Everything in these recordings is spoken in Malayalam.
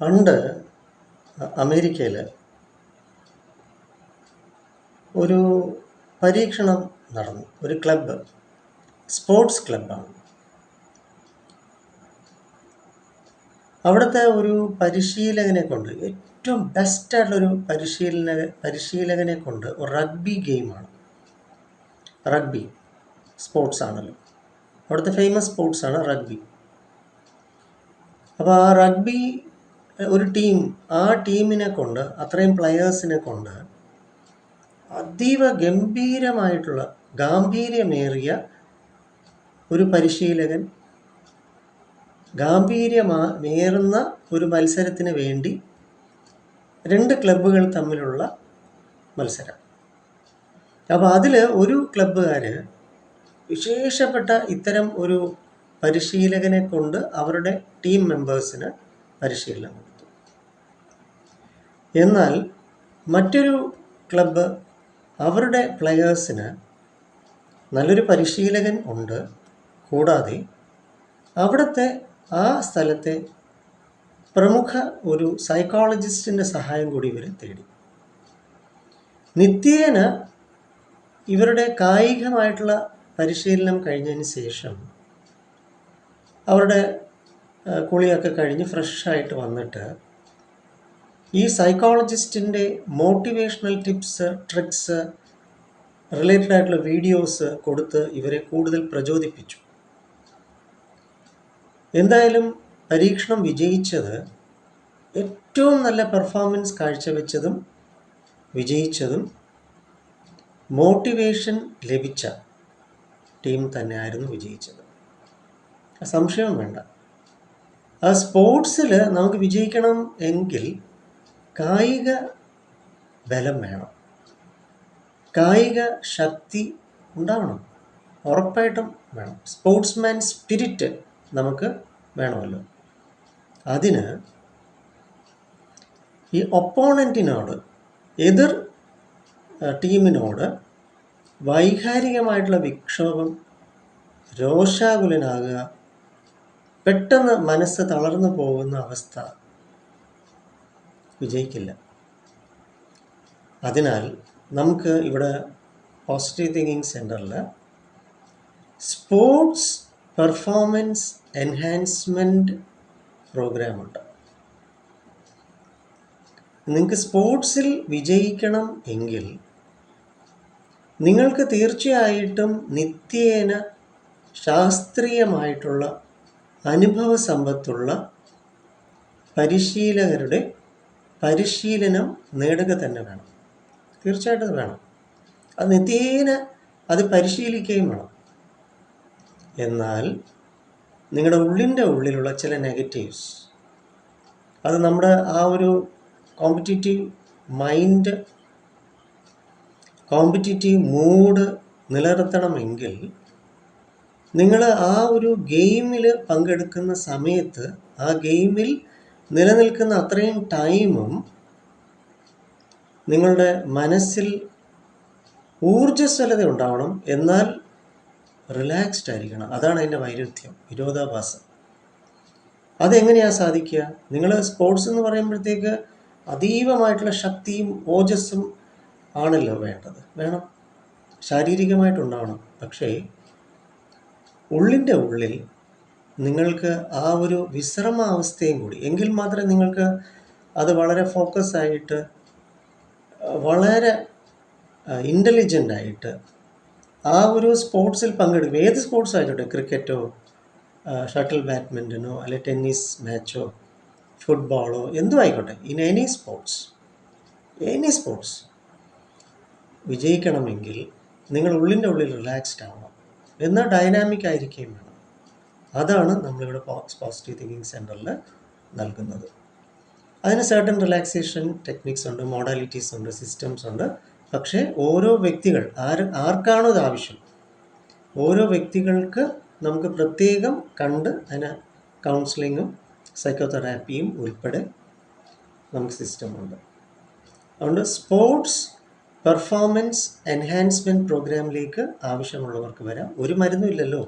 പണ്ട് അമേരിക്കയിൽ ഒരു പരീക്ഷണം നടന്നു. ഒരു ക്ലബ്ബ് സ്പോർട്സ് ക്ലബ്ബാണ്. അവിടുത്തെ ഒരു പരിശീലകനെ കൊണ്ട് ഏറ്റവും ബെസ്റ്റായിട്ടുള്ളൊരു പരിശീലന പരിശീലകനെ കൊണ്ട് റഗ്ബി ഗെയിമാണ്. റഗ്ബി സ്പോർട്സ് ആണല്ലോ. അവിടുത്തെ ഫേമസ് സ്പോർട്സാണ് റഗ്ബി. അപ്പോൾ ആ റഗ്ബി ഒരു ടീം ആ ടീമിനെ കൊണ്ട് അത്രയും പ്ലെയേഴ്സിനെ കൊണ്ട് അതീവ ഗംഭീരമായിട്ടുള്ള ഗാംഭീര്യമേറിയ ഒരു പരിശീലകൻ ഗാംഭീര്യമേറുന്ന ഒരു മത്സരത്തിന് വേണ്ടി രണ്ട് ക്ലബ്ബുകൾ തമ്മിലുള്ള മത്സരം. അപ്പോൾ അതിൽ ഒരു ക്ലബ്ബുകാർ വിശേഷപ്പെട്ട ഇത്തരം ഒരു പരിശീലകനെ കൊണ്ട് അവരുടെ ടീം മെമ്പേഴ്സിന് പരിശീലനം കൊടുത്തു എന്നാൽ മറ്റൊരു ക്ലബ്ബ് അവരുടെ പ്ലെയേഴ്സിന് നല്ലൊരു പരിശീലകൻ ഉണ്ട്. കൂടാതെ അവിടുത്തെ ആ സ്ഥലത്തെ പ്രമുഖ ഒരു സൈക്കോളജിസ്റ്റിന്റെ സഹായം കൂടി ഇവർ തേടി. നിത്യേന ഇവരുടെ കായികമായിട്ടുള്ള പരിശീലനം കഴിഞ്ഞതിന് ശേഷം അവരുടെ കുളിയൊക്കെ കഴിഞ്ഞ് ഫ്രഷായിട്ട് വന്നിട്ട് ഈ സൈക്കോളജിസ്റ്റിന്റെ മോട്ടിവേഷണൽ ടിപ്സ് ട്രിക്സ് റിലേറ്റഡ് ആയിട്ടുള്ള വീഡിയോസ് കൊടുത്ത് ഇവരെ കൂടുതൽ പ്രചോദിപ്പിച്ചു. എന്തായാലും പരീക്ഷണം വിജയിച്ചത് ഏറ്റവും നല്ല പെർഫോമൻസ് കാഴ്ചവെച്ചതും വിജയിച്ചതും മോട്ടിവേഷൻ ലഭിച്ച ടീം തന്നെയായിരുന്നു വിജയിച്ചത്. സംശയം വേണ്ട. ആ സ്പോർട്സിൽ നമുക്ക് വിജയിക്കണം എങ്കിൽ കായിക ബലം വേണം. കായിക ശക്തി ഉണ്ടാവണം. ഉറപ്പായിട്ടും വേണം. സ്പോർട്സ്മാൻ സ്പിരിറ്റ് നമുക്ക് വേണമല്ലോ. അതിന് ഈ ഒപ്പോണന്റിനോട് എതിർ ടീമിനോട് വൈകാരികമായിട്ടുള്ള വിക്ഷോഭം രോഷാകുലനാകുക പെട്ടെന്ന് മനസ്സ് തളർന്നു പോകുന്ന അവസ്ഥ വിജയിക്കില്ല. അതിനാൽ നമുക്ക് ഇവിടെ പോസിറ്റീവ് തിങ്കിങ് സെന്ററിൽ സ്പോർട്സ് പെർഫോമൻസ് എൻഹാൻസ്മെന്റ് പ്രോഗ്രാമുണ്ട് നിങ്ങൾക്ക് സ്പോർട്സിൽ വിജയിക്കണം എങ്കിൽ നിങ്ങൾക്ക് തീർച്ചയായിട്ടും നിത്യേന ശാസ്ത്രീയമായിട്ടുള്ള അനുഭവ സമ്പത്തുള്ള പരിശീലകരുടെ പരിശീലനം നേടുക തന്നെ വേണം. തീർച്ചയായിട്ടും വേണം. അത് നിത്യേന അത് പരിശീലിക്കുകയും വേണം. എന്നാൽ നിങ്ങളുടെ ഉള്ളിന്റെ ഉള്ളിലുള്ള ചില നെഗറ്റീവ്സ് അത് നമ്മുടെ ആ ഒരു കോമ്പറ്റീറ്റീവ് മൈൻഡ് കോമ്പറ്റീറ്റീവ് മൂഡ് നിലനിർത്തണമെങ്കിൽ നിങ്ങൾ ആ ഒരു ഗെയിമിൽ പങ്കെടുക്കുന്ന സമയത്ത് ആ ഗെയിമിൽ നിലനിൽക്കുന്ന അത്രയും ടൈമും നിങ്ങളുടെ മനസ്സിൽ ഊർജസ്വലത ഉണ്ടാവണം. എന്നാൽ റിലാക്സ്ഡ് ആയിരിക്കണം. അതാണ് അതിന്റെ വൈരുദ്ധ്യം. വിരോധാഭാസം. അതെങ്ങനെയാണ് സാധിക്കുക? നിങ്ങൾ സ്പോർട്സ് എന്ന് പറയുമ്പോഴത്തേക്ക് അതീവമായിട്ടുള്ള ശക്തിയും ഓജസ്സും ആണല്ലോ വേണ്ടത്. വേണം. ശാരീരികമായിട്ടുണ്ടാവണം. പക്ഷേ ഉള്ളിന്റെ ഉള്ളിൽ നിങ്ങൾക്ക് ആ ഒരു വിശ്രമാവസ്ഥയും കൂടി എങ്കിൽ മാത്രമേ നിങ്ങൾക്ക് അത് വളരെ ഫോക്കസ് ആയിട്ട് വളരെ ഇന്റലിജന്റ് ആയിട്ട് ആ ഒരു സ്പോർട്സിൽ പങ്കെടുക്കും. ഏത് സ്പോർട്സ് ആയിക്കോട്ടെ ക്രിക്കറ്റോ ഷട്ടിൽ ബാഡ്മിന്റനോ അല്ലെ ടെന്നീസ് മാച്ചോ ഫുട്ബോളോ എന്തും ആയിക്കോട്ടെ in any sports any sports വിജയിക്കണമെങ്കിൽ നിങ്ങൾ ഉള്ളിന്റെ ഉള്ളിൽ റിലാക്സ്ഡ് ആവണം. എന്നാൽ ഡൈനാമിക് ആയിരിക്കുകയും വേണം. അതാണ് നമ്മളിവിടെ പോസിറ്റീവ് തിങ്കിങ് സെന്ററിൽ നൽകുന്നത്. അതിന് സർട്ടൻ റിലാക്സേഷൻ ടെക്നിക്സ് ഉണ്ട് മോഡാലിറ്റീസ് ഉണ്ട് സിസ്റ്റംസ് ഉണ്ട്. പക്ഷേ ഓരോ വ്യക്തികൾ ആര് ആർക്കാണോ ഇത് ആവശ്യം? ഓരോ വ്യക്തികൾക്ക് നമുക്ക് പ്രത്യേകം കണ്ട് അതിന് കൗൺസിലിങ്ങും സൈക്കോതെറാപ്പിയും ഉൾപ്പെടെ നമുക്ക് സിസ്റ്റമുണ്ട് അതുകൊണ്ട് സ്പോർട്സ് പെർഫോമൻസ് എൻഹാൻസ്മെന്റ് പ്രോഗ്രാമിലേക്ക് ആവശ്യമുള്ളവർക്ക് വരാം. ഒരു മരുന്നും ഇല്ലല്ലോ.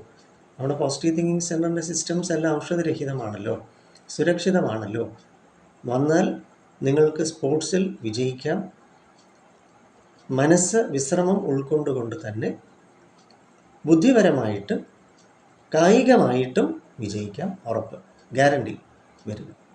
നമ്മുടെ പോസിറ്റീവ് തിങ്കിങ് സെന്ററിന്റെ സിസ്റ്റംസ് എല്ലാം ഔഷധരഹിതമാണല്ലോ. സുരക്ഷിതമാണല്ലോ. വന്നാൽ നിങ്ങൾക്ക് സ്പോർട്സിൽ വിജയിക്കാം. മനസ്സ് വിശ്രമം ഉൾക്കൊണ്ടുകൊണ്ട് തന്നെ ബുദ്ധിപരമായിട്ടും കായികമായിട്ടും വിജയിക്കാം. ഉറപ്പ്. ഗ്യാരണ്ടി വരുന്നു.